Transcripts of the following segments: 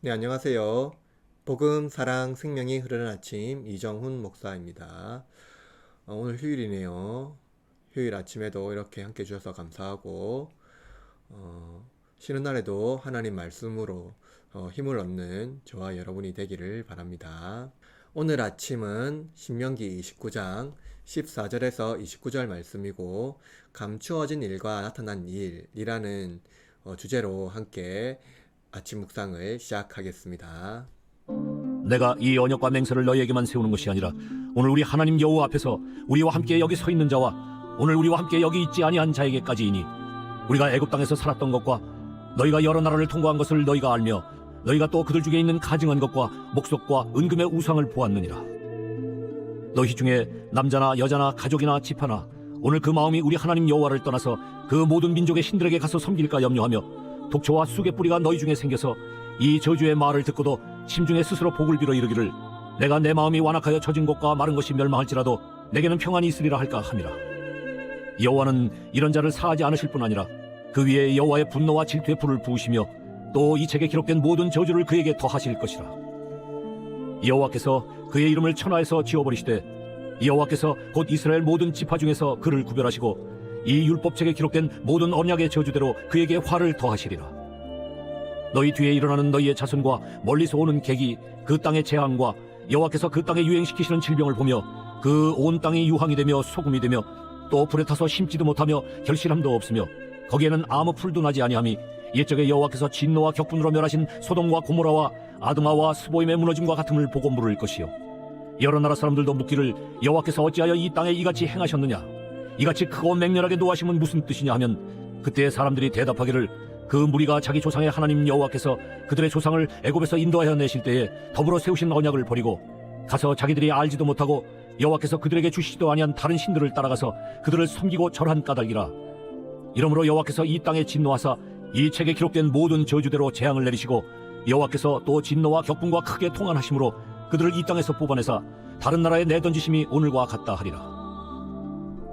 네, 안녕하세요. 복음, 사랑, 생명이 흐르는 아침 이정훈 목사입니다. 어, 오늘 휴일이네요. 휴일 아침에도 이렇게 함께 해주셔서 감사하고, 어, 쉬는 날에도 하나님 말씀으로 어, 힘을 얻는 저와 여러분이 되기를 바랍니다. 오늘 아침은 신명기 29장 14절에서 29절 말씀이고, 감추어진 일과 나타난 일이라는 어, 주제로 함께 아침 묵상을 시작하겠습니다. 내가 이 언약과 맹세를 너희에게만 세우는 것이 아니라 오늘 우리 하나님 여호와 앞에서 우리와 함께 여기 서 있는 자와 오늘 우리와 함께 여기 있지 아니한 자에게까지이니 우리가 애굽 땅에서 살았던 것과 너희가 여러 나라를 통과한 것을 너희가 알며 너희가 또 그들 중에 있는 가증한 것과 목석과 은금의 우상을 보았느니라 너희 중에 남자나 여자나 가족이나 집하나 오늘 그 마음이 우리 하나님 여호와를 떠나서 그 모든 민족의 신들에게 가서 섬길까 염려하며 독초와 쑥의 뿌리가 너희 중에 생겨서 이 저주의 말을 듣고도 심중에 스스로 복을 빌어 이르기를 내가 내 마음이 완악하여 젖은 것과 마른 것이 멸망할지라도 내게는 평안이 있으리라 할까 함이라. 여호와는 이런 자를 사하지 않으실 뿐 아니라 그 위에 여호와의 분노와 질투의 불을 부으시며 또 이 책에 기록된 모든 저주를 그에게 더하실 것이라. 여호와께서 그의 이름을 천하에서 지워버리시되 여호와께서 곧 이스라엘 모든 지파 중에서 그를 구별하시고 이 율법책에 기록된 모든 언약의 저주대로 그에게 화를 더하시리라. 너희 뒤에 일어나는 너희의 자손과 멀리서 오는 객이 그 땅의 재앙과 여호와께서 그 땅에 유행시키시는 질병을 보며 그 온 땅이 유황이 되며 소금이 되며 또 불에 타서 심지도 못하며 결실함도 없으며 거기에는 아무 풀도 나지 아니함이 옛적에 여호와께서 진노와 격분으로 멸하신 소돔과 고모라와 아드마와 스보임의 무너짐과 같음을 보고 물을 것이요. 여러 나라 사람들도 묻기를 여호와께서 어찌하여 이 땅에 이같이 행하셨느냐 이같이 크고 맹렬하게 노하심은 무슨 뜻이냐 하면 그때 사람들이 대답하기를 그 무리가 자기 조상의 하나님 여호와께서 그들의 조상을 애굽에서 인도하여 내실 때에 더불어 세우신 언약을 버리고 가서 자기들이 알지도 못하고 여호와께서 그들에게 주시지도 아니한 다른 신들을 따라가서 그들을 섬기고 절한 까닭이라. 이러므로 여호와께서 이 땅에 진노하사 이 책에 기록된 모든 저주대로 재앙을 내리시고 여호와께서 또 진노와 격분과 크게 통한하심으로 그들을 이 땅에서 뽑아내사 다른 나라에 내던지심이 오늘과 같다 하리라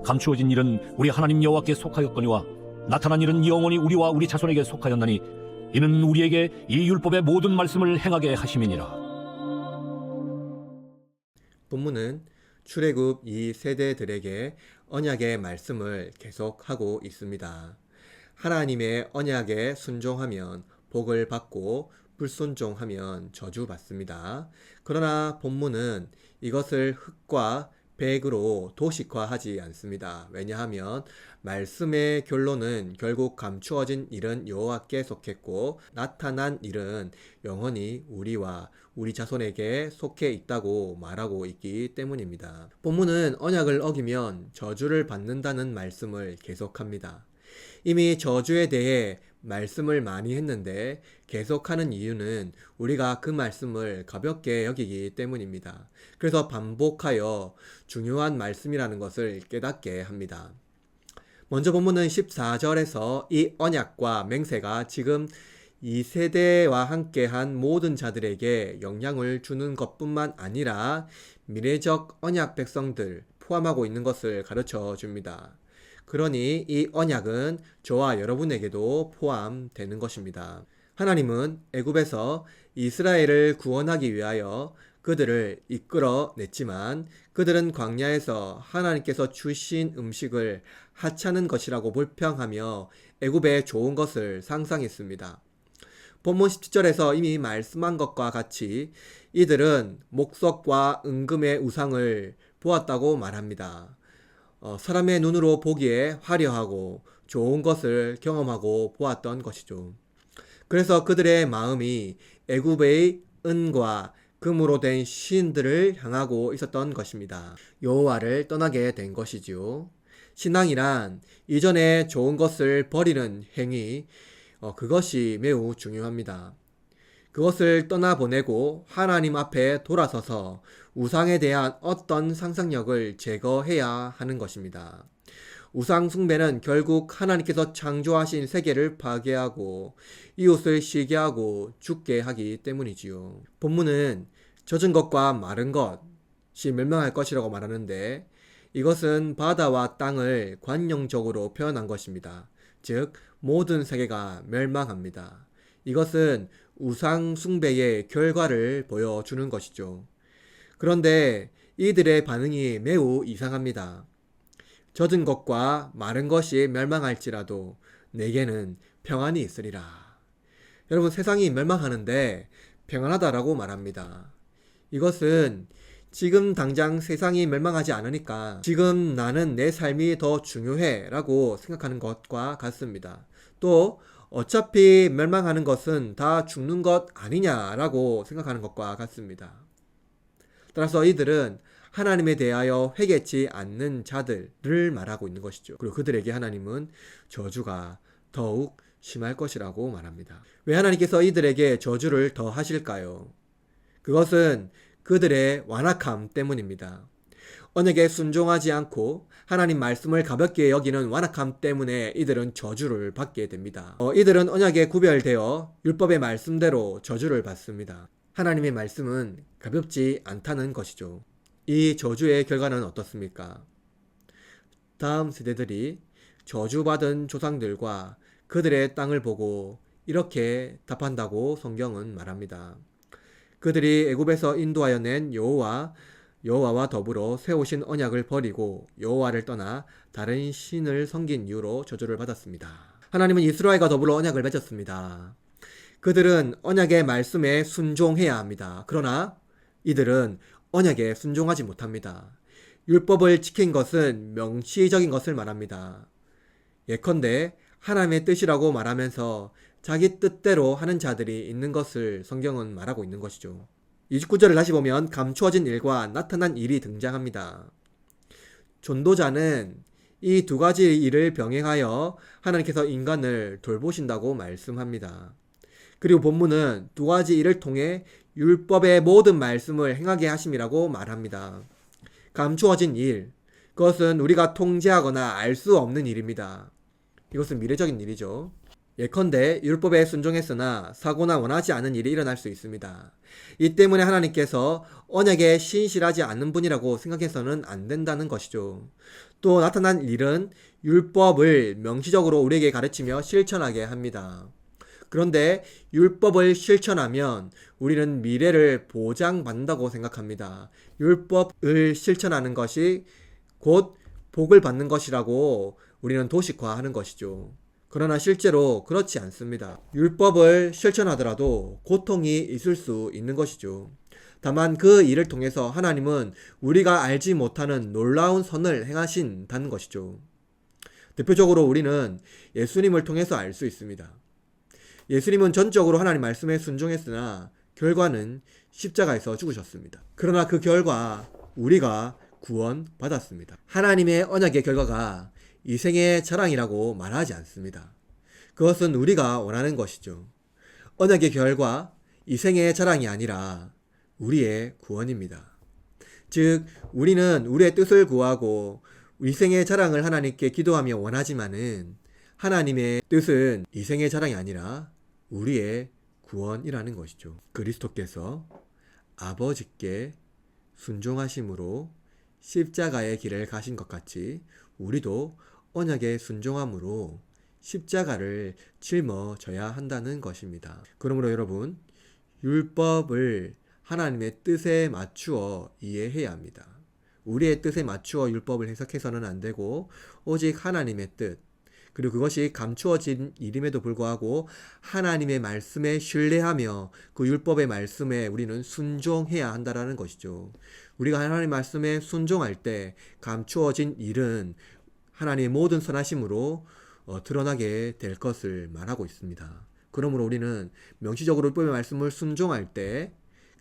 감추어진 일은 우리 하나님 여호와께 속하였거니와 나타난 일은 영원히 우리와 우리 자손에게 속하였나니 이는 우리에게 이 율법의 모든 말씀을 행하게 하심이니라 본문은 출애굽 이 세대들에게 언약의 말씀을 계속하고 있습니다. 하나님의 언약에 순종하면 복을 받고 불순종하면 저주받습니다. 그러나 본문은 이것을 흙과 백으로 도식화하지 않습니다. 왜냐하면 말씀의 결론은 결국 감추어진 일은 여호와께 속했고 나타난 일은 영원히 우리와 우리 자손에게 속해 있다고 말하고 있기 때문입니다. 본문은 언약을 어기면 저주를 받는다는 말씀을 계속합니다. 이미 저주에 대해 말씀을 많이 했는데 계속하는 이유는 우리가 그 말씀을 가볍게 여기기 때문입니다. 그래서 반복하여 중요한 말씀이라는 것을 깨닫게 합니다. 먼저 본문은 14절에서 이 언약과 맹세가 지금 이 세대와 함께한 모든 자들에게 영향을 주는 것뿐만 아니라 미래적 언약 백성들 포함하고 있는 것을 가르쳐 줍니다. 그러니 이 언약은 저와 여러분에게도 포함되는 것입니다. 하나님은 애굽에서 이스라엘을 구원하기 위하여 그들을 이끌어 냈지만 그들은 광야에서 하나님께서 주신 음식을 하찮은 것이라고 불평하며 애굽의 좋은 것을 상상했습니다. 본문 17절에서 이미 말씀한 것과 같이 이들은 목석과 은금의 우상을 보았다고 말합니다. 어, 사람의 눈으로 보기에 화려하고 좋은 것을 경험하고 보았던 것이죠. 그래서 그들의 마음이 애굽의 은과 금으로 된 신들을 향하고 있었던 것입니다. 여호와를 떠나게 된 것이지요. 신앙이란 이전에 좋은 것을 버리는 행위, 어, 그것이 매우 중요합니다. 그것을 떠나보내고 하나님 앞에 돌아서서 우상에 대한 어떤 상상력을 제거해야 하는 것입니다. 우상 숭배는 결국 하나님께서 창조하신 세계를 파괴하고 이웃을 쉬게 하고 죽게 하기 때문이지요. 본문은 젖은 것과 마른 것이 멸망할 것이라고 말하는데 이것은 바다와 땅을 관용적으로 표현한 것입니다. 즉 모든 세계가 멸망합니다. 이것은 우상 숭배의 결과를 보여주는 것이죠. 그런데 이들의 반응이 매우 이상합니다. 젖은 것과 마른 것이 멸망할지라도 내게는 평안이 있으리라. 여러분 세상이 멸망하는데 평안하다라고 말합니다. 이것은 지금 당장 세상이 멸망하지 않으니까 지금 나는 내 삶이 더 중요해 라고 생각하는 것과 같습니다. 또 어차피 멸망하는 것은 다 죽는 것 아니냐라고 생각하는 것과 같습니다. 따라서 이들은 하나님에 대하여 회개치 않는 자들을 말하고 있는 것이죠. 그리고 그들에게 하나님은 저주가 더욱 심할 것이라고 말합니다. 왜 하나님께서 이들에게 저주를 더 하실까요? 그것은 그들의 완악함 때문입니다. 언약에 순종하지 않고 하나님 말씀을 가볍게 여기는 완악함 때문에 이들은 저주를 받게 됩니다. 어, 이들은 언약에 구별되어 율법의 말씀대로 저주를 받습니다. 하나님의 말씀은 가볍지 않다는 것이죠. 이 저주의 결과는 어떻습니까? 다음 세대들이 저주받은 조상들과 그들의 땅을 보고 이렇게 답한다고 성경은 말합니다. 그들이 애굽에서 인도하여 낸 여호와 여호와와 더불어 세우신 언약을 버리고 여호와를 떠나 다른 신을 섬긴 이유로 저주를 받았습니다. 하나님은 이스라엘과 더불어 언약을 맺었습니다. 그들은 언약의 말씀에 순종해야 합니다. 그러나 이들은 언약에 순종하지 못합니다. 율법을 지킨 것은 명시적인 것을 말합니다. 예컨대 하나님의 뜻이라고 말하면서 자기 뜻대로 하는 자들이 있는 것을 성경은 말하고 있는 것이죠. 29절을 다시 보면 감추어진 일과 나타난 일이 등장합니다. 전도자는 이 두 가지 일을 병행하여 하나님께서 인간을 돌보신다고 말씀합니다. 그리고 본문은 두 가지 일을 통해 율법의 모든 말씀을 행하게 하심이라고 말합니다. 감추어진 일, 그것은 우리가 통제하거나 알 수 없는 일입니다. 이것은 미래적인 일이죠. 예컨대 율법에 순종했으나 사고나 원하지 않은 일이 일어날 수 있습니다. 이 때문에 하나님께서 언약에 신실하지 않는 분이라고 생각해서는 안 된다는 것이죠. 또 나타난 일은 율법을 명시적으로 우리에게 가르치며 실천하게 합니다. 그런데 율법을 실천하면 우리는 미래를 보장받는다고 생각합니다. 율법을 실천하는 것이 곧 복을 받는 것이라고 우리는 도식화하는 것이죠. 그러나 실제로 그렇지 않습니다. 율법을 실천하더라도 고통이 있을 수 있는 것이죠. 다만 그 일을 통해서 하나님은 우리가 알지 못하는 놀라운 선을 행하신다는 것이죠. 대표적으로 우리는 예수님을 통해서 알 수 있습니다. 예수님은 전적으로 하나님 말씀에 순종했으나 결과는 십자가에서 죽으셨습니다. 그러나 그 결과 우리가 구원받았습니다. 하나님의 언약의 결과가 이 생의 자랑이라고 말하지 않습니다. 그것은 우리가 원하는 것이죠. 언약의 결과, 이 생의 자랑이 아니라 우리의 구원입니다. 즉, 우리는 우리의 뜻을 구하고 이 생의 자랑을 하나님께 기도하며 원하지만은 하나님의 뜻은 이 생의 자랑이 아니라 우리의 구원이라는 것이죠. 그리스도께서 아버지께 순종하심으로 십자가의 길을 가신 것 같이 우리도 언약의 순종함으로 십자가를 짊어져야 한다는 것입니다. 그러므로 여러분, 율법을 하나님의 뜻에 맞추어 이해해야 합니다. 우리의 뜻에 맞추어 율법을 해석해서는 안 되고, 오직 하나님의 뜻, 그리고 그것이 감추어진 일임에도 불구하고 하나님의 말씀에 신뢰하며 그 율법의 말씀에 우리는 순종해야 한다라는 것이죠. 우리가 하나님의 말씀에 순종할 때 감추어진 일은 하나님의 모든 선하심으로 어, 드러나게 될 것을 말하고 있습니다. 그러므로 우리는 명시적으로 율법의 말씀을 순종할 때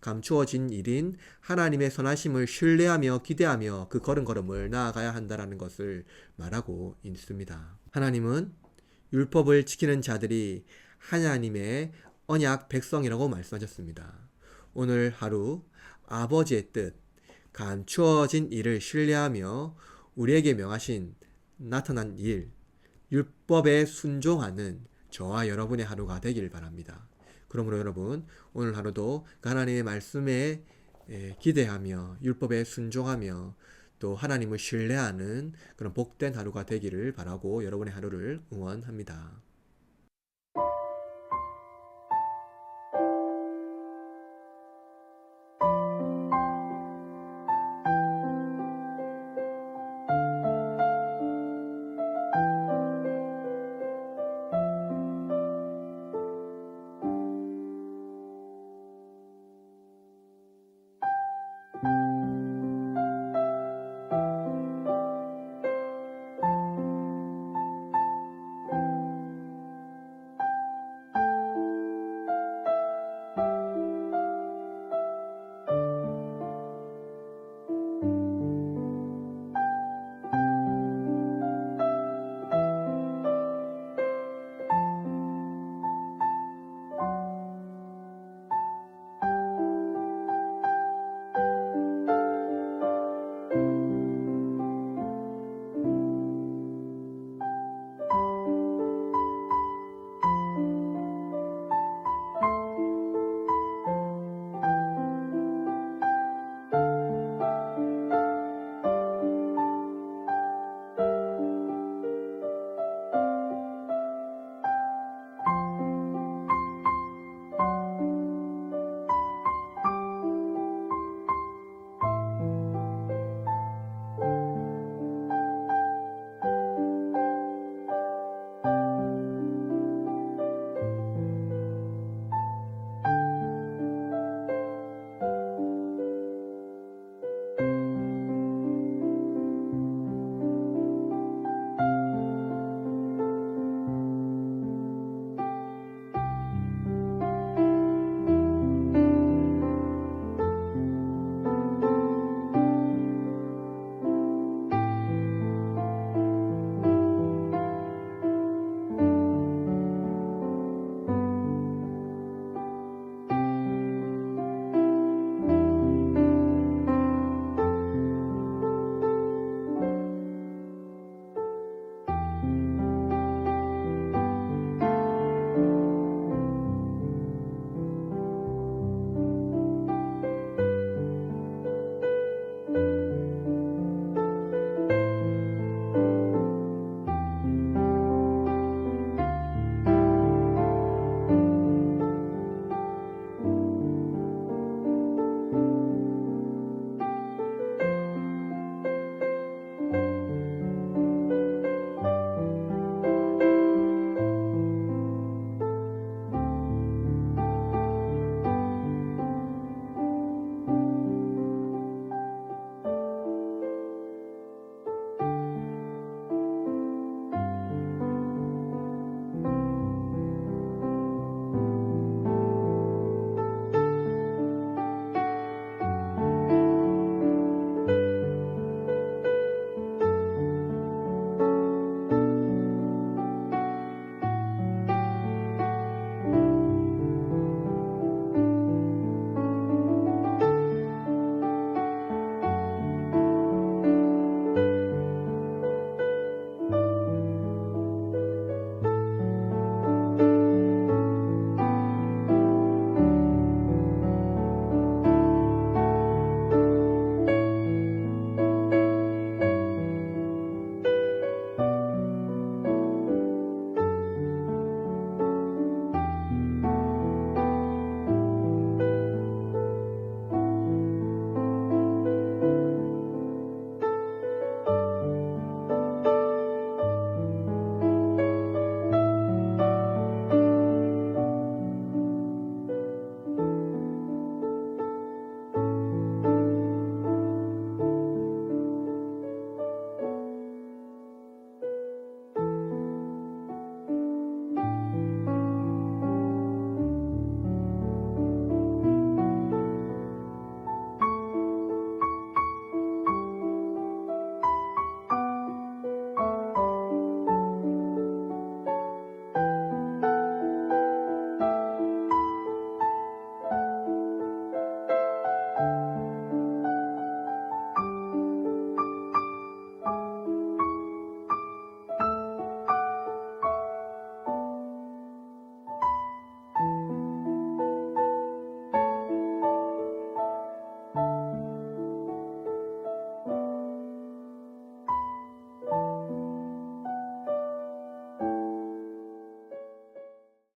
감추어진 일인 하나님의 선하심을 신뢰하며 기대하며 그 걸음걸음을 나아가야 한다라는 것을 말하고 있습니다. 하나님은 율법을 지키는 자들이 하나님의 언약 백성이라고 말씀하셨습니다. 오늘 하루 아버지의 뜻, 감추어진 일을 신뢰하며 우리에게 명하신 나타난 일, 율법에 순종하는 저와 여러분의 하루가 되길 바랍니다. 그러므로 여러분 오늘 하루도 그 하나님의 말씀에 기대하며 율법에 순종하며 또 하나님을 신뢰하는 그런 복된 하루가 되기를 바라고 여러분의 하루를 응원합니다.